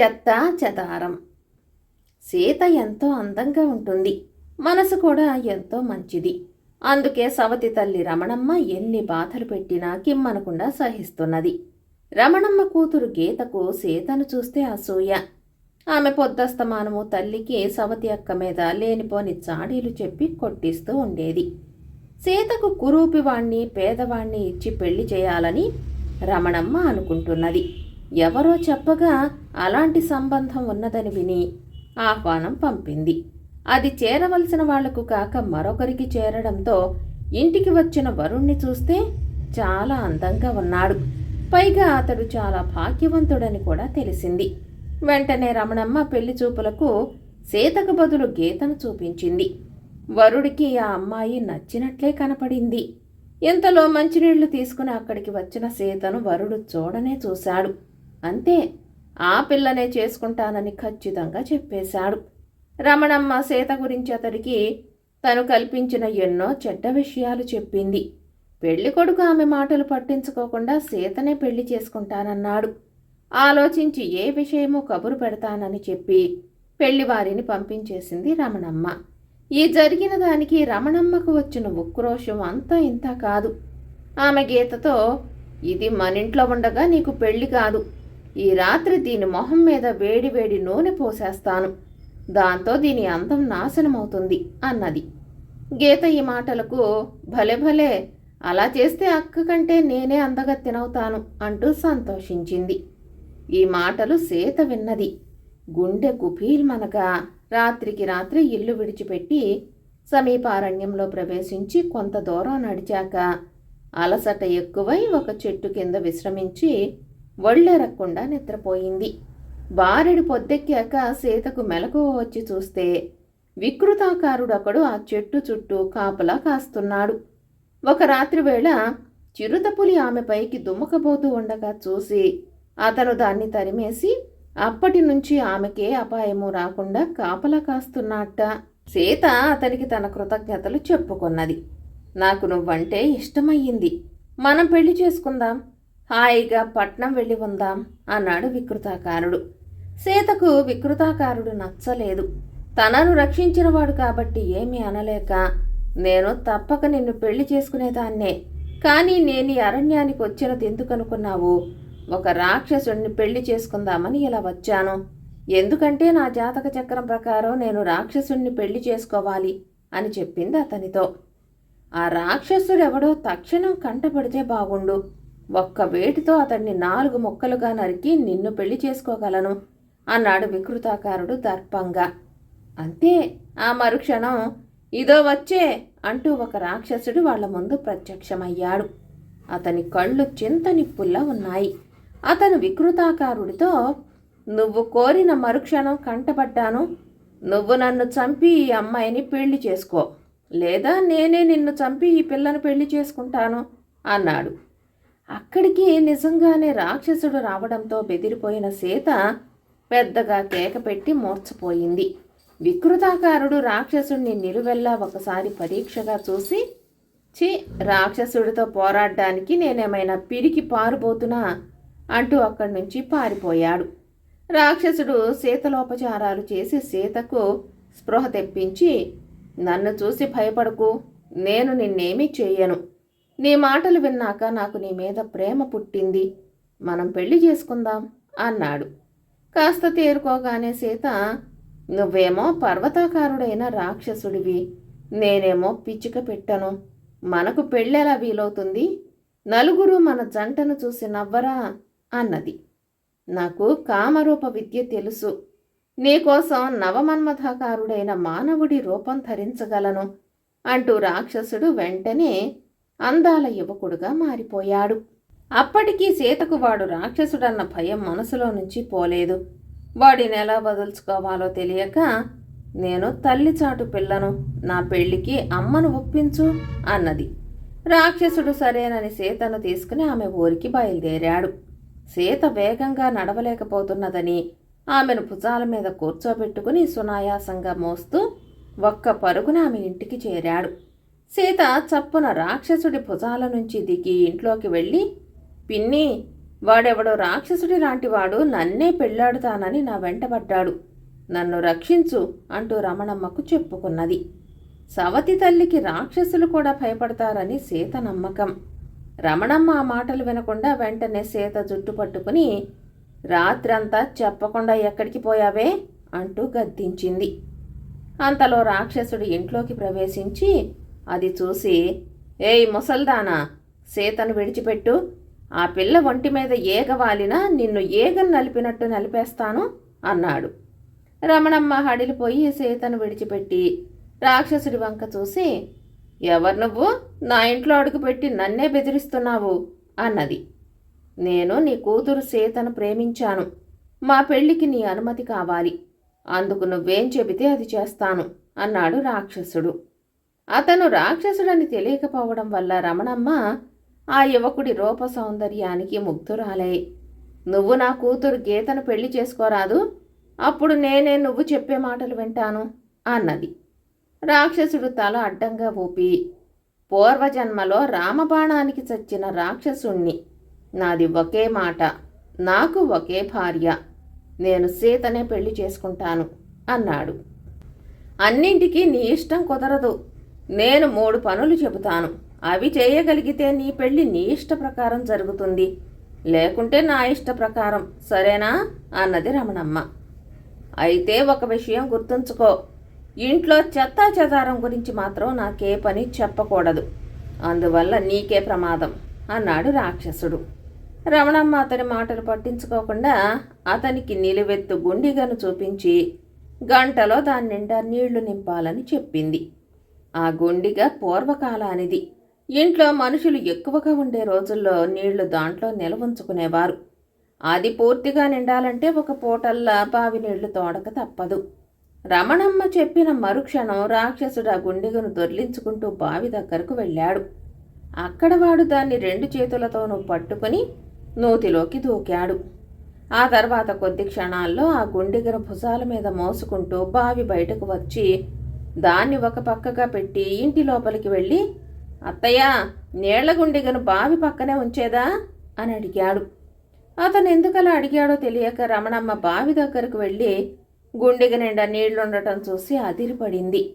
చెత్త చెదారం సీత ఎంతో అందంగా ఉంటుంది. మనసు కూడా ఎంతో మంచిది. అందుకే సవతి తల్లి రమణమ్మ ఎన్ని బాధలు పెట్టినా కిమ్మనకుండా సహిస్తున్నది. రమణమ్మ కూతురు గీతకు సీతను చూస్తే అసూయ. ఆమె పొద్దస్తమానము తల్లికి సవతి అక్క మీద లేనిపోని చాడీలు చెప్పి కొట్టిస్తూ ఉండేది. సీతకు కురూపివాణ్ణి పేదవాణ్ణి ఇచ్చి పెళ్ళి చేయాలని రమణమ్మ అనుకుంటున్నది. ఎవరో చెప్పగా అలాంటి సంబంధం ఉన్నదని విని ఆహ్వానం పంపింది. అది చేరవలసిన వాళ్ళకు కాక మరొకరికి చేరడంతో ఇంటికి వచ్చిన వరుణ్ణి చూస్తే చాలా అందంగా ఉన్నాడు. పైగా అతడు చాలా భాగ్యవంతుడని కూడా తెలిసింది. వెంటనే రమణమ్మ పెళ్ళి చూపులకు సీతకు బదులు గీతను చూపించింది. వరుడికి ఆ అమ్మాయి నచ్చినట్లే కనపడింది. ఇంతలో మంచినీళ్ళు తీసుకుని అక్కడికి వచ్చిన సీతను వరుడు చూడనే చూశాడు. అంతే. ఆ పిల్లనే చేసుకుంటానని ఖచ్చితంగా చెప్పేశాడు. రమణమ్మ సీత గురించి అతడికి తను కల్పించిన ఎన్నో చెడ్డ విషయాలు చెప్పింది. పెళ్ళి కొడుకు ఆమె మాటలు పట్టించుకోకుండా సీతనే పెళ్ళి చేసుకుంటానన్నాడు. ఆలోచించి ఏ విషయమో కబురు పెడతానని చెప్పి పెళ్ళివారిని పంపించేసింది రమణమ్మ. ఈ జరిగిన దానికి రమణమ్మకు వచ్చిన ఉక్రోషం అంతా ఇంత కాదు. ఆమె గీతతో ఇది మనింట్లో ఉండగా నీకు పెళ్ళి కాదు. ఈ రాత్రి దీని మొహం మీద వేడి వేడి నూనె పోసేస్తాను. దాంతో దీని అందం నాశనమవుతుంది అన్నది. గీత ఈ మాటలకు భలే భలే అలా చేస్తే అక్క కంటే నేనే అందగత్తెనవుతాను అంటూ సంతోషించింది. ఈ మాటలు సీత విన్నది. గుండె గుభీల్మనగా రాత్రికి రాత్రి ఇల్లు విడిచిపెట్టి సమీపారణ్యంలో ప్రవేశించి కొంత దూరం నడిచాక అలసట ఎక్కువై ఒక చెట్టు కింద విశ్రమించి ఒళ్ళెరక్కుండా నిద్రపోయింది. బారెడు పొద్దెక్కాక సీతకు మెలకువ వచ్చి చూస్తే వికృతాకారుడొకడు ఆ చెట్టు చుట్టూ కాపలా కాస్తున్నాడు. ఒక రాత్రి వేళ చిరుతపులి ఆమె పైకి దుమ్మకబోతూ ఉండగా చూసి అతను దాన్ని తరిమేసి అప్పటి నుంచి ఆమెకే అపాయము రాకుండా కాపలా కాస్తున్నట్ట సీత అతనికి తన కృతజ్ఞతలు చెప్పుకున్నది. నాకు నువ్వంటే ఇష్టమయ్యింది. మనం పెళ్ళి చేసుకుందాం. హాయిగా పట్నం వెళ్ళి ఉందాం అన్నాడు వికృతాకారుడు. సీతకు వికృతాకారుడు నచ్చలేదు. తనను రక్షించినవాడు కాబట్టి ఏమీ అనలేక నేను తప్పక నిన్ను పెళ్ళి చేసుకునేదాన్నే. కానీ నేను ఈ అరణ్యానికి వచ్చినది ఎందుకనుకున్నావు? ఒక రాక్షసుడిని పెళ్ళి చేసుకుందామని ఇలా వచ్చాను. ఎందుకంటే నా జాతక చక్రం ప్రకారం నేను రాక్షసుడిని పెళ్ళి చేసుకోవాలి అని చెప్పింది అతనితో. ఆ రాక్షసుడెవడో తక్షణం కంటపడితే బాగుండు. ఒక్క వేటితో అతన్ని నాలుగు ముక్కలుగా నరికి నిన్ను పెళ్ళి చేసుకోగలను అన్నాడు వికృతాకారుడు దర్పంగా అంతే ఆ మరుక్షణం ఇదో వచ్చే అంటూ ఒక రాక్షసుడు వాళ్ళ ముందు ప్రత్యక్షమయ్యాడు. అతని కళ్ళు చింత నిప్పుల్లా ఉన్నాయి. అతను వికృతాకారుడితో నువ్వు కోరిన మరుక్షణం కంటపడ్డాను. నువ్వు నన్ను చంపి ఈ అమ్మాయిని పెళ్ళి చేసుకో. లేదా నేనే నిన్ను చంపి ఈ పిల్లను పెళ్ళి చేసుకుంటాను అన్నాడు. అక్కడికి నిజంగానే రాక్షసుడు రావడంతో బెదిరిపోయిన సీత పెద్దగా కేక పెట్టి మూర్చపోయింది వికృతాకారుడు రాక్షసుడిని నిలువెల్లా ఒకసారి పరీక్షగా చూసి చి రాక్షసుడితో పోరాడడానికి నేనేమైనా పిరికి పారుబోతున్నా అంటూ అక్కడి నుంచి పారిపోయాడు. రాక్షసుడు సీతలోపచారాలు చేసి సీతకు స్పృహ తెప్పించి నన్ను చూసి భయపడకు నేను నిన్నేమీ చేయను నీ మాటలు విన్నాక నాకు నీ మీద ప్రేమ పుట్టింది. మనం పెళ్ళి చేసుకుందాం అన్నాడు. కాస్త తేరుకోగానే సీత నువ్వేమో పర్వతాకారుడైన రాక్షసుడివి. నేనేమో పిచ్చుక పెట్టను. మనకు పెళ్ళెలా వీలవుతుంది? నలుగురు మన జంటను చూసి నవ్వరా? అన్నది. నాకు కామరూప విద్య తెలుసు. నీకోసం నవమన్మథాకారుడైన మానవుడి రూపం ధరించగలను అంటూ రాక్షసుడు వెంటనే అందాల యువకుడుగా మారిపోయాడు. అప్పటికీ సీతకు వాడు రాక్షసుడన్న భయం మనసులో నుంచి పోలేదు. వాడిని ఎలా వదులుచుకోవాలో తెలియక నేను తల్లి చాటు పిల్లను నా పెళ్ళికి అమ్మను ఒప్పించు అన్నది. రాక్షసుడు సరేనని సీతను తీసుకుని ఆమె ఊరికి బయలుదేరాడు. సీత వేగంగా నడవలేకపోతున్నదని ఆమెను భుజాల మీద కూర్చోబెట్టుకుని సునాయాసంగా మోస్తూ ఒక్క పరుగున ఆమె ఇంటికి చేరాడు. సీత చప్పున రాక్షసుడి భుజాల నుంచి దిగి ఇంట్లోకి వెళ్ళి పిన్ని వాడెవడో రాక్షసుడి లాంటివాడు నన్నే పెళ్ళాడుతానని నా వెంటబడ్డాడు నన్ను రక్షించు అంటూ రమణమ్మకు చెప్పుకున్నది. సవతి తల్లికి రాక్షసులు కూడా భయపడతారని సీత నమ్మకం. రమణమ్మ ఆ మాటలు వినకుండా వెంటనే సీత జుట్టు పట్టుకుని రాత్రంతా చెప్పకుండా ఎక్కడికి పోయావే? అంటూ గద్దించింది. అంతలో రాక్షసుడు ఇంట్లోకి ప్రవేశించి అది చూసి ఏయ్ ముసల్దానా సీతను విడిచిపెట్టు. ఆ పిల్ల ఒంటి మీద ఏగవాలినా నిన్ను ఏగను నలిపినట్టు నలిపేస్తాను అన్నాడు. రమణమ్మ హడిలిపోయి సీతను విడిచిపెట్టి రాక్షసుడి వంక చూసి ఎవరు నువ్వు? నా ఇంట్లో అడుగుపెట్టి నన్నే బెదిరిస్తున్నావు అన్నది. నేను నీ కూతురు సీతను ప్రేమించాను. మా పెళ్ళికి నీ అనుమతి కావాలి. అందుకు నువ్వేం చెబితే అది చేస్తాను అన్నాడు రాక్షసుడు. అతను రాక్షసుడని తెలియకపోవడం వల్ల రమణమ్మ ఆ యువకుడి రూప సౌందర్యానికి ముగ్ధురాలే నువ్వు నా కూతురు గీతను పెళ్ళి చేసుకోరాదు అప్పుడు నేనే నువ్వు చెప్పే మాటలు వింటాను అన్నది. రాక్షసుడు తల అడ్డంగా ఊపి పూర్వజన్మలో రామబాణానికి చచ్చిన రాక్షసుణ్ణి. నాది ఒకే మాట నాకు ఒకే భార్య. నేను సీతనే పెళ్ళి చేసుకుంటాను అన్నాడు. అన్నింటికీ నీ ఇష్టం కుదరదు. నేను మూడు పనులు చెబుతాను. అవి చేయగలిగితే నీ పెళ్ళి నీ ఇష్ట ప్రకారం జరుగుతుంది. లేకుంటే నా ఇష్ట ప్రకారం సరేనా? అన్నది రమణమ్మ. అయితే ఒక విషయం గుర్తుంచుకో. ఇంట్లో చెత్తా చెదారం గురించి మాత్రం నాకే పని చెప్పకూడదు. అందువల్ల నీకే ప్రమాదం అన్నాడు రాక్షసుడు. రమణమ్మ అతని మాటలు పట్టించుకోకుండా అతనికి నిలువెత్తు గుండిగను చూపించి గంటలో దాని నిండా నీళ్ళు నింపాలని చెప్పింది. ఆ గుండిగ పూర్వకాలానిది ఇంట్లో మనుషులు ఎక్కువగా ఉండే రోజుల్లో నీళ్ళు దాంట్లో నిలవుంచుకునేవారు అది పూర్తిగా నిండాలంటే ఒక పూటల్లా బావి నీళ్ళు తోడక తప్పదు. రమణమ్మ చెప్పిన మరుక్షణం రాక్షసుడు ఆ గుండెగను దొర్లించుకుంటూ బావి దగ్గరకు వెళ్ళాడు. అక్కడ వాడు దాన్ని రెండు చేతులతోనూ పట్టుకుని నూతిలోకి దూకాడు. ఆ తర్వాత కొద్ది క్షణాల్లో ఆ గుండెగను భుజాల మీద మోసుకుంటూ బావి బయటకు వచ్చి దాన్ని ఒక పక్కగా పెట్టి ఇంటి లోపలికి వెళ్ళి అత్తయ్య నీళ్ళ గుండెగను బావి పక్కనే ఉంచేదా? అని అడిగాడు. అతను ఎందుకలా అడిగాడో తెలియక రమణమ్మ బావి దగ్గరకు వెళ్ళి గుండెగ నిండా నీళ్ళుండటం చూసి అదిరిపడింది.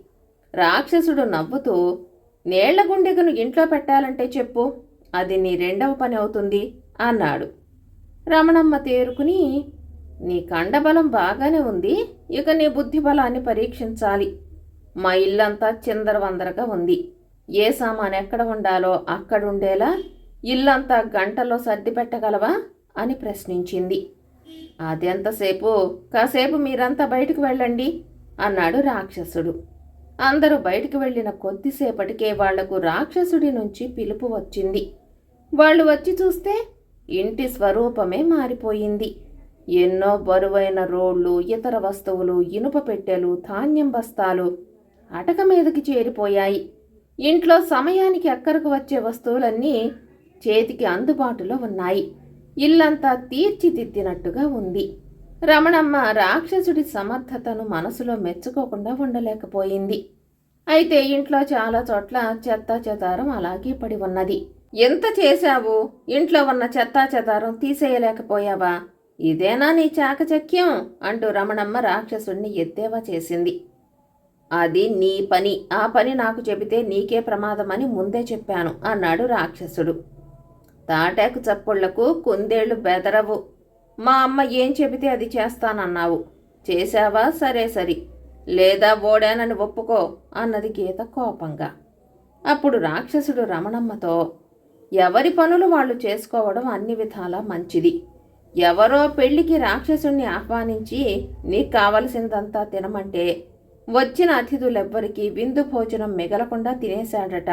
రాక్షసుడు నవ్వుతూ నీళ్ళ గుండెగను ఇంట్లో పెట్టాలంటే చెప్పు అది నీ రెండవ పని అవుతుంది అన్నాడు. రమణమ్మ తేరుకుని నీ కండబలం బాగానే ఉంది ఇక నీ బుద్ధి బలాన్ని పరీక్షించాలి. మా ఇల్లంతా చిందరవందరగా ఉంది. ఏ సామాను ఎక్కడ ఉండాలో అక్కడ ఉండేలా ఇల్లంతా గంటలో సర్ది పెట్టగలవా అని ప్రశ్నించింది. అదెంతసేపు? కాసేపు మీరంతా బయటకు వెళ్ళండి అన్నాడు రాక్షసుడు. అందరూ బయటికి వెళ్ళిన కొద్దిసేపటికే వాళ్ళకు రాక్షసుడి నుంచి పిలుపు వచ్చింది. వాళ్ళు వచ్చి చూస్తే ఇంటి స్వరూపమే మారిపోయింది. ఎన్నో బరువైన రోళ్ళు ఇతర వస్తువులు ఇనుప పెట్టెలు ధాన్యం బస్తాలు అటక మీదకి చేరిపోయాయి. ఇంట్లో సమయానికి అక్కరకు వచ్చే వస్తువులన్నీ చేతికి అందుబాటులో ఉన్నాయి. ఇల్లంతా తీర్చిదిద్దినట్టుగా ఉంది. రమణమ్మ రాక్షసుడి సమర్థతను మనసులో మెచ్చుకోకుండా ఉండలేకపోయింది. అయితే ఇంట్లో చాలా చోట్ల చెత్త చెదారం అలాగే పడి ఉన్నది. ఎంత చేశావు? ఇంట్లో ఉన్న చెత్తా చెదారం తీసేయలేకపోయావా? ఇదేనా నీ చాకచక్యం? అంటూ రమణమ్మ రాక్షసుడిని ఎద్దేవా చేసింది. అది నీ పని. ఆ పని నాకు చెబితే నీకే ప్రమాదమని ముందే చెప్పాను అన్నాడు రాక్షసుడు. తాటాకు చప్పుళ్ళకు కుందేళ్ళు బెదరవు. మా అమ్మ ఏం చెబితే అది చేస్తానన్నావు. చేశావా? సరే సరి. లేదా ఓడానని ఒప్పుకో అన్నది గీత కోపంగా. అప్పుడు రాక్షసుడు రమణమ్మతో ఎవరి పనులు వాళ్ళు చేసుకోవడం అన్ని విధాలా మంచిది. ఎవరో పెళ్ళికి రాక్షసుణ్ణి ఆహ్వానించి నీకు కావలసిందంతా తినమంటే వచ్చిన అతిథులెవ్వరికీ విందు భోజనం మిగలకుండా తినేశాడట.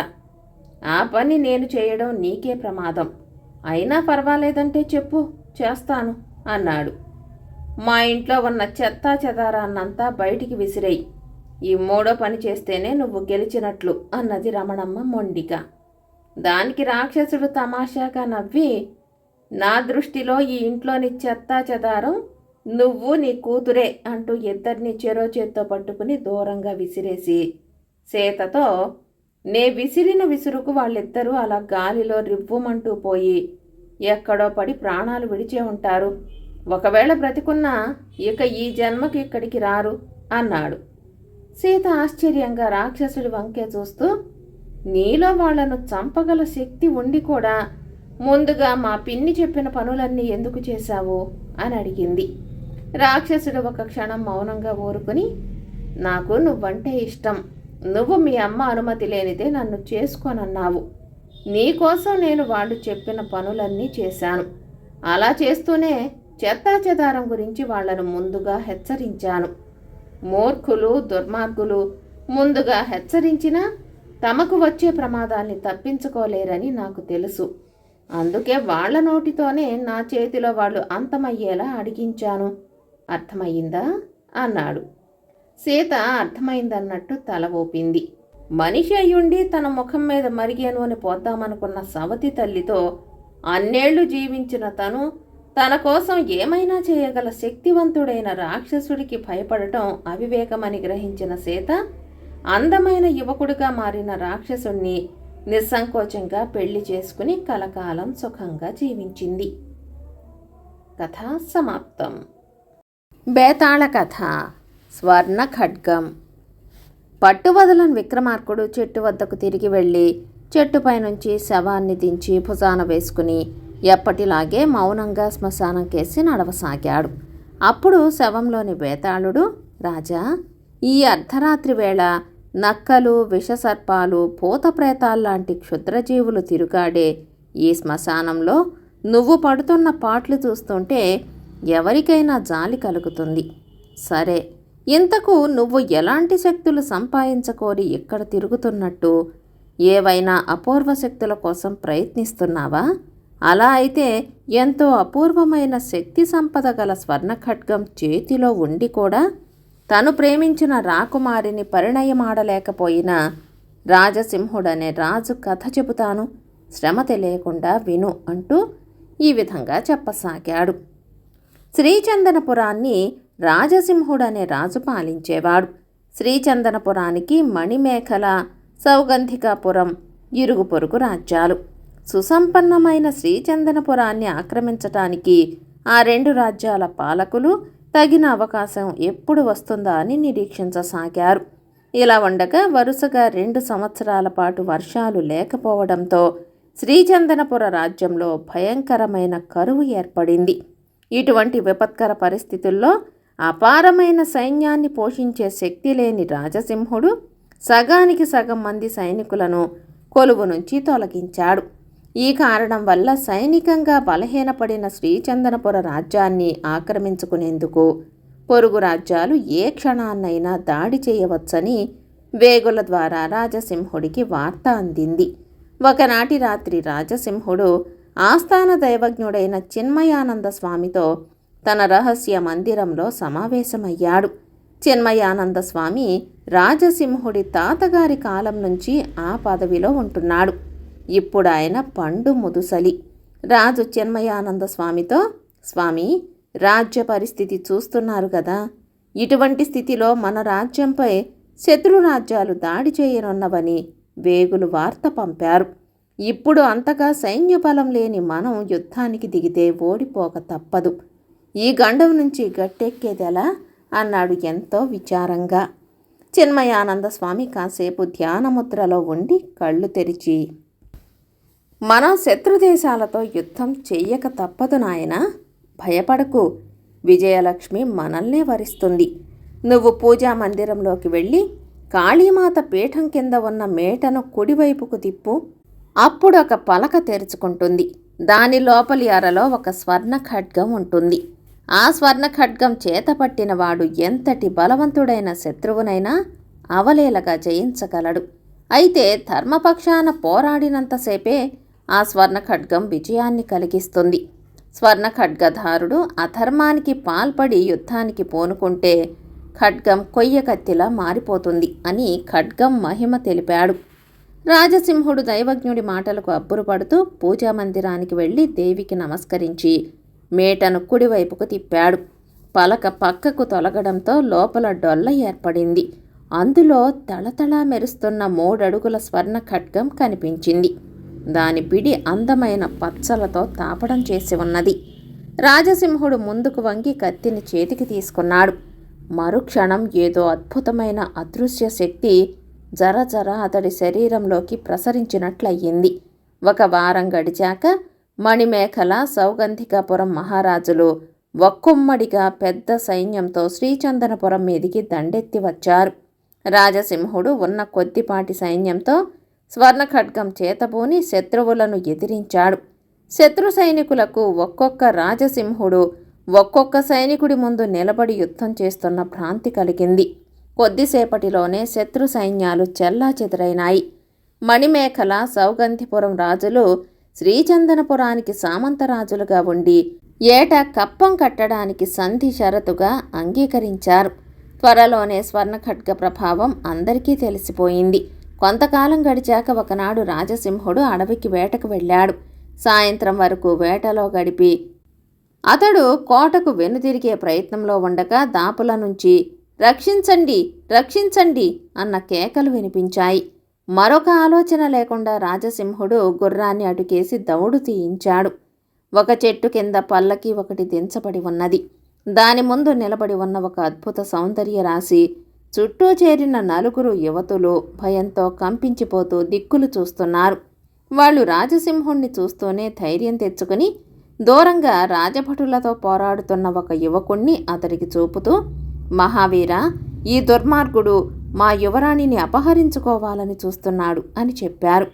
ఆ పని నేను చేయడం నీకే ప్రమాదం. అయినా పర్వాలేదంటే చెప్పు చేస్తాను అన్నాడు. మా ఇంట్లో ఉన్న చెత్తా చెదారాన్నంతా బయటికి విసిరేయి. ఈ మూడో పని చేస్తేనే నువ్వు గెలిచినట్లు అన్నది రమణమ్మ మొండిగా. దానికి రాక్షసుడు తమాషాగా నవ్వి నా దృష్టిలో ఈ ఇంట్లోని చెత్తా చెదారం నువ్వు నీ కూతురే అంటూ ఇద్దరిని చెరో చేత్తో పట్టుకుని దూరంగా విసిరేసి సీతతో నే విసిరిన విసురుకు వాళ్ళిద్దరూ అలా గాలిలో రివ్వుమంటూ పోయి ఎక్కడో పడి ప్రాణాలు విడిచే ఉంటారు. ఒకవేళ బ్రతికున్నా ఇక ఈ జన్మకి ఇక్కడికి రారు అన్నాడు. సీత ఆశ్చర్యంగా రాక్షసుడి వంకే చూస్తూ నీలో వాళ్ళను చంపగల శక్తి ఉండి కూడా ముందుగా మా పిన్ని చెప్పిన పనులన్నీ ఎందుకు చేశావు? అని అడిగింది. రాక్షసుడు ఒక క్షణం మౌనంగా ఊరుకుని నాకు నువ్వంటే ఇష్టం. నువ్వు మీ అమ్మ అనుమతి లేనిదే నన్ను చేసుకోనన్నావు. నీకోసం నేను వాళ్ళు చెప్పిన పనులన్నీ చేశాను. అలా చేస్తూనే చెత్తాచెదారం గురించి వాళ్ళను ముందుగా హెచ్చరించాను. మూర్ఖులు దుర్మార్గులు ముందుగా హెచ్చరించినా తమకు వచ్చే ప్రమాదాల్ని తప్పించుకోలేరని నాకు తెలుసు. అందుకే వాళ్ళ నోటితోనే నా చేతిలో వాళ్ళు అంతమయ్యేలా అడిగించాను. అర్థమయ్యిందా? అన్నాడు. సీత అర్థమైందన్నట్టు తల ఊపింది. మనిషి అయ్యుండి తన ముఖం మీద మరిగాను అని పోద్దామనుకున్న సవతి తల్లితో అన్నేళ్ళు జీవించిన తను తన కోసం ఏమైనా చేయగల శక్తివంతుడైన రాక్షసుడికి భయపడటం అవివేకమని గ్రహించిన సీత అందమైన యువకుడిగా మారిన రాక్షసుణ్ణి నిస్సంకోచంగా పెళ్ళి చేసుకుని కలకాలం సుఖంగా జీవించింది. కథ సమాప్తం. బేతాళ కథ స్వర్ణ ఖడ్గం పట్టువదలని విక్రమార్కుడు చెట్టు వద్దకు తిరిగి వెళ్ళి చెట్టుపై నుంచి శవాన్ని దించి భుజాన వేసుకుని ఎప్పటిలాగే మౌనంగా శ్మశానం కేసి నడవసాగాడు. అప్పుడు శవంలోని బేతాళుడు రాజా ఈ అర్ధరాత్రి వేళ నక్కలు విషసర్పాలు పూతప్రేతాల్లాంటి క్షుద్రజీవులు తిరుగాడే ఈ శ్మశానంలో నువ్వు పడుతున్న పాటలు చూస్తుంటే ఎవరికైనా జాలి కలుగుతుంది. సరే ఇంతకు నువ్వు ఎలాంటి శక్తులు సంపాదించకోరి ఇక్కడ తిరుగుతున్నట్టు? ఏవైనా అపూర్వ శక్తుల కోసం ప్రయత్నిస్తున్నావా? అలా అయితే ఎంతో అపూర్వమైన శక్తి సంపద గల స్వర్ణ ఖడ్గం చేతిలో ఉండి కూడా తను ప్రేమించిన రాకుమారిని పరిణయమాడలేకపోయిన రాజసింహుడనే రాజు కథ చెబుతాను. శ్రమ తెలియకుండా విను అంటూ ఈ విధంగా చెప్పసాగాడు. శ్రీచందనపురాన్ని రాజసింహుడనే రాజు పాలించేవాడు. శ్రీచందనపురానికి మణిమేఖల సౌగంధికాపురం ఇరుగు పొరుగు రాజ్యాలు. సుసంపన్నమైన శ్రీచందనపురాన్ని ఆక్రమించటానికి ఆ రెండు రాజ్యాల పాలకులు తగిన అవకాశం ఎప్పుడు వస్తుందా అని నిరీక్షించసాగారు. ఇలా ఉండగా వరుసగా రెండు సంవత్సరాల పాటు వర్షాలు లేకపోవడంతో శ్రీచందనపుర రాజ్యంలో భయంకరమైన కరువు ఏర్పడింది. ఇటువంటి విపత్కర పరిస్థితుల్లో అపారమైన సైన్యాన్ని పోషించే శక్తి లేని రాజసింహుడు సగానికి సగం మంది సైనికులను కొలువు నుంచి తొలగించాడు. ఈ కారణం వల్ల సైనికంగా బలహీనపడిన శ్రీచందనపుర రాజ్యాన్ని ఆక్రమించుకునేందుకు పొరుగు రాజ్యాలు ఏ క్షణాన్నైనా దాడి చేయవచ్చని వేగుల ద్వారా రాజసింహుడికి వార్త అందింది. ఒకనాటి రాత్రి రాజసింహుడు ఆస్థాన దైవజ్ఞుడైన చిన్మయానంద స్వామితో తన రహస్య మందిరంలో సమావేశమయ్యాడు. చిన్మయానంద స్వామి రాజసింహుడి తాతగారి కాలం నుంచి ఆ పదవిలో ఉంటున్నాడు. ఇప్పుడు ఆయన పండు ముదుసలి. రాజు చిన్మయానంద స్వామితో స్వామి రాజ్య పరిస్థితి చూస్తున్నారు కదా ఇటువంటి స్థితిలో మన రాజ్యంపై శత్రు రాజ్యాలు దాడి చేయనున్నవని వేగులు వార్త పంపారు. ఇప్పుడు అంతగా సైన్యబలం లేని మనం యుద్ధానికి దిగితే ఓడిపోక తప్పదు. ఈ గండం నుంచి గట్టెక్కేదెలా? అన్నాడు ఎంతో విచారంగా. చిన్మయానంద స్వామి కాసేపు ధ్యానముద్రలో ఉండి కళ్ళు తెరిచి మనం శత్రుదేశాలతో యుద్ధం చెయ్యక తప్పదు నాయన. భయపడకు. విజయలక్ష్మి మనల్నే వరిస్తుంది. నువ్వు పూజా మందిరంలోకి వెళ్ళి కాళీమాత పీఠం కింద ఉన్న మేటను కుడివైపుకు తిప్పు. అప్పుడు ఒక పలక తెరుచుకుంటుంది. దాని లోపలి అరలో ఒక స్వర్ణ ఖడ్గం ఉంటుంది. ఆ స్వర్ణ ఖడ్గం చేతపట్టిన వాడు ఎంతటి బలవంతుడైన శత్రువునైనా అవలేలగా జయించగలడు. అయితే ధర్మపక్షాన పోరాడినంతసేపే ఆ స్వర్ణ ఖడ్గం విజయాన్ని కలిగిస్తుంది. స్వర్ణ ఖడ్గధారుడు అధర్మానికి పాల్పడి యుద్ధానికి పోనుకుంటే ఖడ్గం కొయ్య కత్తిలా మారిపోతుంది అని ఖడ్గం మహిమ తెలిపాడు. రాజసింహుడు దైవజ్ఞుడి మాటలకు అబ్బురుపడుతూ పూజా మందిరానికి వెళ్ళి దేవికి నమస్కరించి మేటను కుడివైపుకు తిప్పాడు. పలక పక్కకు తొలగడంతో లోపల డొల్ల ఏర్పడింది. అందులో తళతళా మెరుస్తున్న మూడడుగుల స్వర్ణ ఖడ్గం కనిపించింది. దాని పిడి అందమైన పచ్చలతో తాపడం చేసి ఉన్నది. రాజసింహుడు ముందుకు వంగి కత్తిని చేతికి తీసుకున్నాడు. మరుక్షణం ఏదో అద్భుతమైన అదృశ్య శక్తి జర జర అతడి శరీరంలోకి ప్రసరించినట్లయింది ఒక వారం గడిచాక మణిమేఖల సౌగంధికాపురం మహారాజులు ఒక్కొమ్మడిగా పెద్ద సైన్యంతో శ్రీచందనపురం మీదికి దండెత్తి వచ్చారు. రాజసింహుడు ఉన్న కొద్దిపాటి సైన్యంతో స్వర్ణఖడ్గం చేతబూని శత్రువులను ఎదిరించాడు. శత్రు సైనికులకు ఒక్కొక్క రాజసింహుడు ఒక్కొక్క సైనికుడి ముందు నిలబడి యుద్ధం చేస్తున్న భ్రాంతి కలిగింది. కొద్దిసేపటిలోనే శత్రు సైన్యాలు చెల్లా చెదరైనాయి. మణిమేఖల సౌగంధిపురం రాజులు శ్రీచందనపురానికి సామంతరాజులుగా ఉండి ఏటా కప్పం కట్టడానికి సంధి షరతుగా అంగీకరించారు. త్వరలోనే స్వర్ణఖడ్గ ప్రభావం అందరికీ తెలిసిపోయింది. కొంతకాలం గడిచాక ఒకనాడు రాజసింహుడు అడవికి వేటకు వెళ్ళాడు. సాయంత్రం వరకు వేటలో గడిపి అతడు కోటకు వెనుదిరిగే ప్రయత్నంలో ఉండగా దాపుల నుంచి రక్షించండి రక్షించండి అన్న కేకలు వినిపించాయి. మరొక ఆలోచన లేకుండా రాజసింహుడు గుర్రాన్ని అటుకేసి దౌడు తీయించాడు. ఒక చెట్టు కింద పల్లకి ఒకటి దించబడి ఉన్నది. దాని ముందు నిలబడి ఉన్న ఒక అద్భుత సౌందర్య రాశి చుట్టూ చేరిన నలుగురు యువతులు భయంతో కంపించిపోతూ దిక్కులు చూస్తున్నారు. వాళ్ళు రాజసింహుణ్ణి చూస్తూనే ధైర్యం తెచ్చుకుని దూరంగా రాజభటులతో పోరాడుతున్న ఒక యువకుణ్ణి అతడికి చూపుతూ మహావీర ఈ దుర్మార్గుడు మా యువరాణిని అపహరించుకోవాలని చూస్తున్నాడు అని చెప్పారు.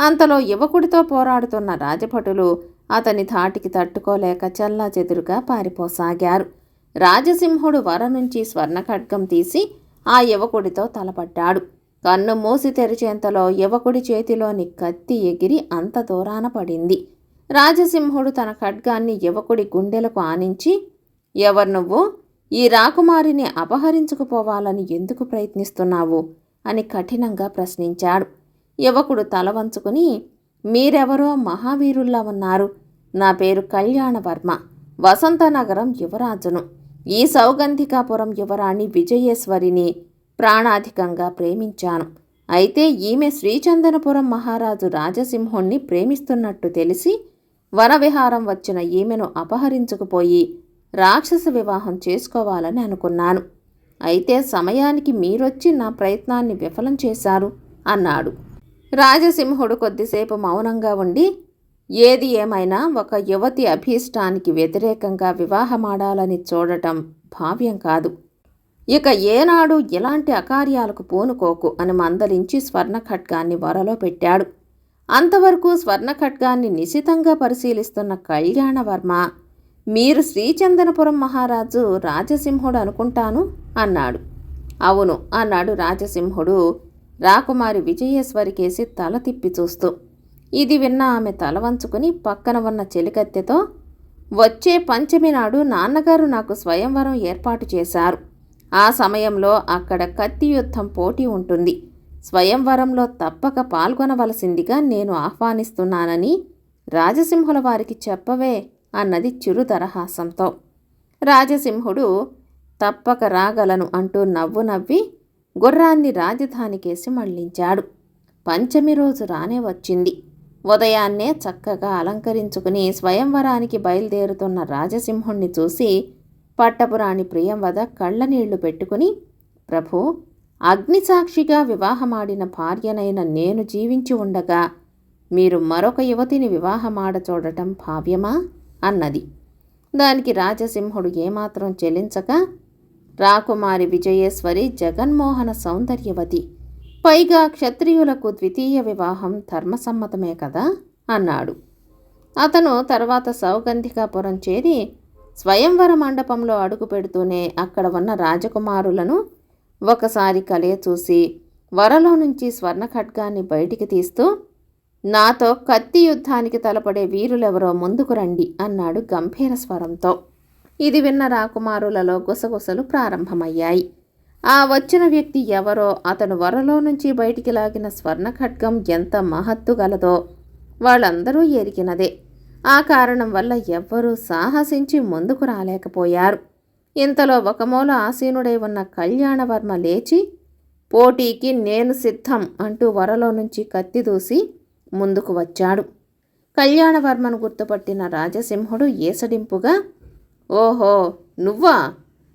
అంతలో యువకుడితో పోరాడుతున్న రాజభటులు అతని ధాటికి తట్టుకోలేక చల్లా చెదురుగా పారిపోసాగారు. రాజసింహుడు వర నుంచి స్వర్ణఖడ్గం తీసి ఆ యువకుడితో తలపడ్డాడు కన్ను మూసి తెరిచేంతలో యువకుడి చేతిలోని కత్తి ఎగిరి అంత దూరాన పడింది. రాజసింహుడు తన ఖడ్గాన్ని యువకుడి గుండెలకు ఆనించి ఎవరు నువ్వు? ఈ రాకుమారిని అపహరించుకుపోవాలని ఎందుకు ప్రయత్నిస్తున్నావు? అని కఠినంగా ప్రశ్నించాడు. యువకుడు తల వంచుకుని మీరెవరో మహావీరుల్లా ఉన్నారు. నా పేరు కళ్యాణవర్మ. వసంతనగరం యువరాజును. ఈ సౌగంధికాపురం యువరాణి విజయేశ్వరిని ప్రాణాధికంగా ప్రేమించాను. అయితే ఈమె శ్రీచందనపురం మహారాజు రాజసింహుణ్ణి ప్రేమిస్తున్నట్టు తెలిసి వనవిహారం వచ్చిన ఈమెను అపహరించుకుపోయి రాక్షస వివాహం చేసుకోవాలని అనుకున్నాను. అయితే సమయానికి మీరొచ్చి నా ప్రయత్నాన్ని విఫలం చేశారు అన్నాడు. రాజసింహుడు కొద్దిసేపు మౌనంగా ఉండి ఏది ఏమైనా ఒక యువతి అభీష్టానికి వ్యతిరేకంగా వివాహమాడాలని చూడటం భావ్యం కాదు. ఇక ఏనాడు ఇలాంటి అకార్యాలకు పూనుకోకు అని మందలించి స్వర్ణఖడ్గాన్ని వరలో పెట్టాడు. అంతవరకు స్వర్ణఖడ్గాన్ని నిశితంగా పరిశీలిస్తున్న కళ్యాణవర్మ మీరు శ్రీచందనపురం మహారాజు రాజసింహుడు అనుకుంటాను అన్నాడు. అవును అన్నాడు రాజసింహుడు రాకుమారి విజయేశ్వరికేసి తల తిప్పి చూస్తూ. ఇది విన్న ఆమె తల వంచుకుని పక్కన ఉన్న చెలికత్తెతో వచ్చే పంచమి నాడు నాన్నగారు నాకు స్వయంవరం ఏర్పాటు చేశారు. ఆ సమయంలో అక్కడ కత్తి యుద్ధం పోటీ ఉంటుంది. స్వయంవరంలో తప్పక పాల్గొనవలసిందిగా నేను ఆహ్వానిస్తున్నానని రాజసింహుల వారికి చెప్పవే అన్నది చిరుతరహాసంతో. రాజసింహుడు తప్పక రాగలను అంటూ నవ్వు నవ్వి గుర్రాన్ని రాజధానికేసి మళ్ళించాడు. పంచమి రోజు రానే వచ్చింది. ఉదయాన్నే చక్కగా అలంకరించుకుని స్వయంవరానికి బయలుదేరుతున్న రాజసింహుణ్ణి చూసి పట్టపురాణి ప్రియంవద కళ్ళనీళ్ళు పెట్టుకుని ప్రభు అగ్నిసాక్షిగా వివాహమాడిన భార్యనైన నేను జీవించి ఉండగా మీరు మరొక యువతిని వివాహమాడ చూడటం భావ్యమా? అన్నది. దానికి రాజసింహుడు ఏమాత్రం చెల్లించక రాకుమారి విజయేశ్వరి జగన్మోహన సౌందర్యవతి పైగా క్షత్రియులకు ద్వితీయ వివాహం ధర్మసమ్మతమే కదా అన్నాడు. అతను తర్వాత సౌగంధికాపురం చేరి స్వయంవర మండపంలో అడుగు పెడుతూనే అక్కడ ఉన్న రాజకుమారులను ఒకసారి కలయ చూసి వరలో నుంచి స్వర్ణ ఖడ్గాన్ని బయటికి తీస్తూ నాతో కత్తి యుద్ధానికి తలపడే వీరులెవరో ముందుకు రండి అన్నాడు గంభీర స్వరంతో. ఇది విన్న రాకుమారులలో గుసగుసలు ప్రారంభమయ్యాయి. ఆ వచ్చిన వ్యక్తి ఎవరో అతను వరలో నుంచి బయటికి లాగిన స్వర్ణ ఖడ్గం ఎంత మహత్తు గలదో వాళ్ళందరూ ఎరిగినదే ఆ కారణం వల్ల ఎవ్వరూ సాహసించి ముందుకు రాలేకపోయారు. ఇంతలో ఒక మూల ఆసీనుడై ఉన్న కళ్యాణవర్మ లేచి పోటీకి నేను సిద్ధం అంటూ వరలో నుంచి కత్తి దూసి ముందుకు వచ్చాడు. కళ్యాణవర్మను గుర్తుపట్టిన రాజసింహుడు ఏసడింపుగా ఓహో నువ్వా?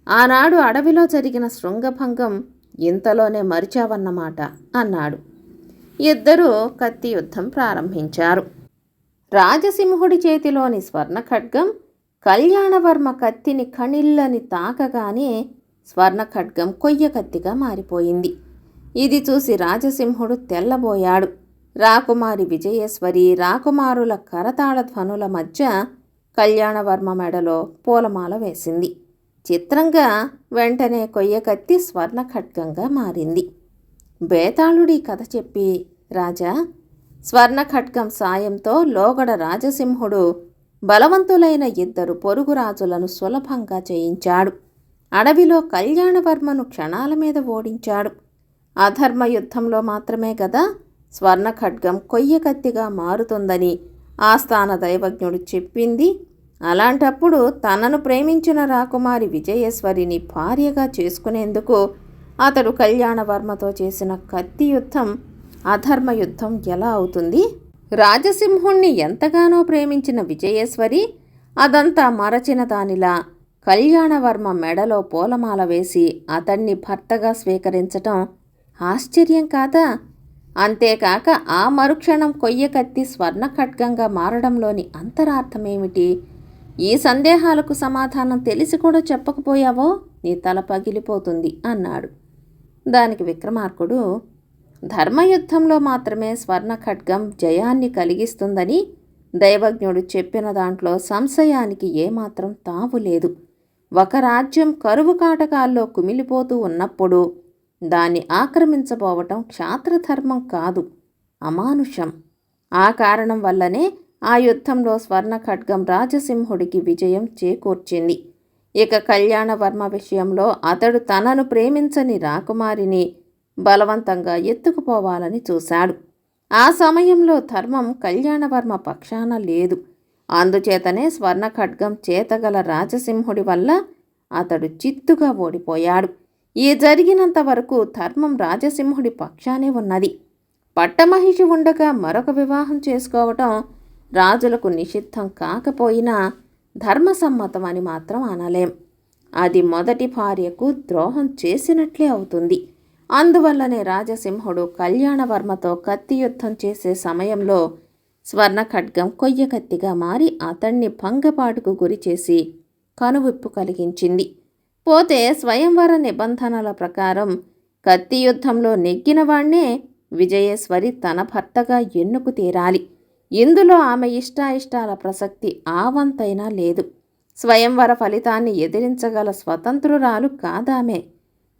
ఆనాడు అడవిలో జరిగిన శృంగభంగం ఇంతలోనే మరిచావన్నమాట అన్నాడు. ఇద్దరూ కత్తి యుద్ధం ప్రారంభించారు. రాజసింహుడి చేతిలోని స్వర్ణ ఖడ్గం కళ్యాణవర్మ కత్తిని కణిల్లని తాకగానే స్వర్ణ ఖడ్గం కొయ్య కత్తిగా మారిపోయింది. ఇది చూసి రాజసింహుడు తెల్లబోయాడు. రాకుమారి విజయేశ్వరి రాకుమారుల కరతాళ ధ్వనుల మధ్య కళ్యాణవర్మ మెడలో పూలమాల వేసింది. చిత్రంగా వెంటనే కొయ్యకత్తి స్వర్ణ ఖడ్గంగా మారింది. బేతాళుడి కథ చెప్పి రాజా స్వర్ణ ఖడ్గం సాయంతో లోగడ రాజసింహుడు బలవంతులైన ఇద్దరు పొరుగు రాజులను సులభంగా చేయించాడు అడవిలో కళ్యాణవర్మను క్షణాల మీద ఓడించాడు. అధర్మ యుద్ధంలో మాత్రమే కదా స్వర్ణ ఖడ్గం కొయ్య కత్తిగా మారుతుందని ఆస్థాన దైవజ్ఞుడు చెప్పింది. అలాంటప్పుడు తనను ప్రేమించిన రాకుమారి విజయేశ్వరిని భార్యగా చేసుకునేందుకు అతడు కళ్యాణవర్మతో చేసిన కత్తి యుద్ధం అధర్మ యుద్ధం ఎలా అవుతుంది? రాజసింహుణ్ణి ఎంతగానో ప్రేమించిన విజయేశ్వరి అదంతా మరచిన దానిలా కళ్యాణవర్మ మెడలో పూలమాల వేసి అతన్ని భర్తగా స్వీకరించటం ఆశ్చర్యం కాదా? అంతేకాక ఆ మరుక్షణం కొయ్య కత్తి స్వర్ణ ఖడ్గంగా మారడంలోని అంతరార్థమేమిటి? ఈ సందేహాలకు సమాధానం తెలిసి కూడా చెప్పకపోయావో? నీ తల పగిలిపోతుంది అన్నాడు. దానికి విక్రమార్కుడు ధర్మయుద్ధంలో మాత్రమే స్వర్ణ ఖడ్గం జయాన్ని కలిగిస్తుందని దైవజ్ఞుడు చెప్పిన దాంట్లో సంశయానికి ఏమాత్రం తావు లేదు. ఒక రాజ్యం కరువు కాటకాల్లో కుమిలిపోతూ ఉన్నప్పుడు దాన్ని ఆక్రమించబోవటం క్షాత్రధర్మం కాదు అమానుషం. ఆ కారణం వల్లనే ఆ యుద్ధంలో స్వర్ణ ఖడ్గం రాజసింహుడికి విజయం చేకూర్చింది. ఇక కళ్యాణవర్మ విషయంలో అతడు తనను ప్రేమించని రాకుమారిని బలవంతంగా ఎత్తుకుపోవాలని చూశాడు. ఆ సమయంలో ధర్మం కళ్యాణవర్మ పక్షాన లేదు. అందుచేతనే స్వర్ణ ఖడ్గం చేతగల రాజసింహుడి వల్ల అతడు చిత్తుగా ఓడిపోయాడు. ఈ జరిగినంత వరకు ధర్మం రాజసింహుడి పక్షానే ఉన్నది. పట్టమహిషి ఉండగా మరొక వివాహం చేసుకోవటం రాజులకు నిషిద్ధం కాకపోయినా ధర్మసమ్మతం అని మాత్రం అనలేం. అది మొదటి భార్యకు ద్రోహం చేసినట్లే అవుతుంది. అందువల్లనే రాజసింహుడు కళ్యాణవర్మతో కత్తి యుద్ధం చేసే సమయంలో స్వర్ణ ఖడ్గం కొయ్య కత్తిగా మారి అతణ్ణి భంగపాటుకు గురిచేసి కనువిప్పు కలిగించింది. పోతే స్వయంవర నిబంధనల ప్రకారం కత్తి యుద్ధంలో నెగ్గినవాణ్ణే విజయేశ్వరి తన భర్తగా ఎన్నుకు తీరాలి. ఇందులో ఆమె ఇష్టాయిష్టాల ప్రసక్తి ఆవంతైనా లేదు. స్వయంవర ఫలితాన్ని ఎదిరించగల స్వతంత్రురాలు కాదామే.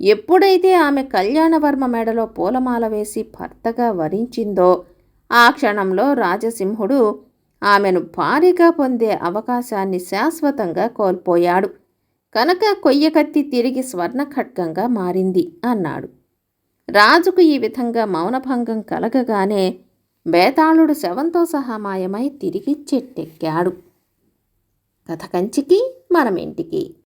ఎప్పుడైతే ఆమె కళ్యాణవర్మ మెడలో పూలమాల వేసి భర్తగా వరించిందో ఆ క్షణంలో రాజసింహుడు ఆమెను భారీగా పొందే అవకాశాన్ని శాశ్వతంగా కోల్పోయాడు. కనుక కొయ్యకత్తి తిరిగి స్వర్ణ ఖడ్గంగా మారింది అన్నాడు. రాజుకు ఈ విధంగా మౌనభంగం కలగగానే బేతాళుడు శవంతో సహా మాయమై తిరిగి చెట్టెక్కాడు. కథ కంచికి మనమింటికి.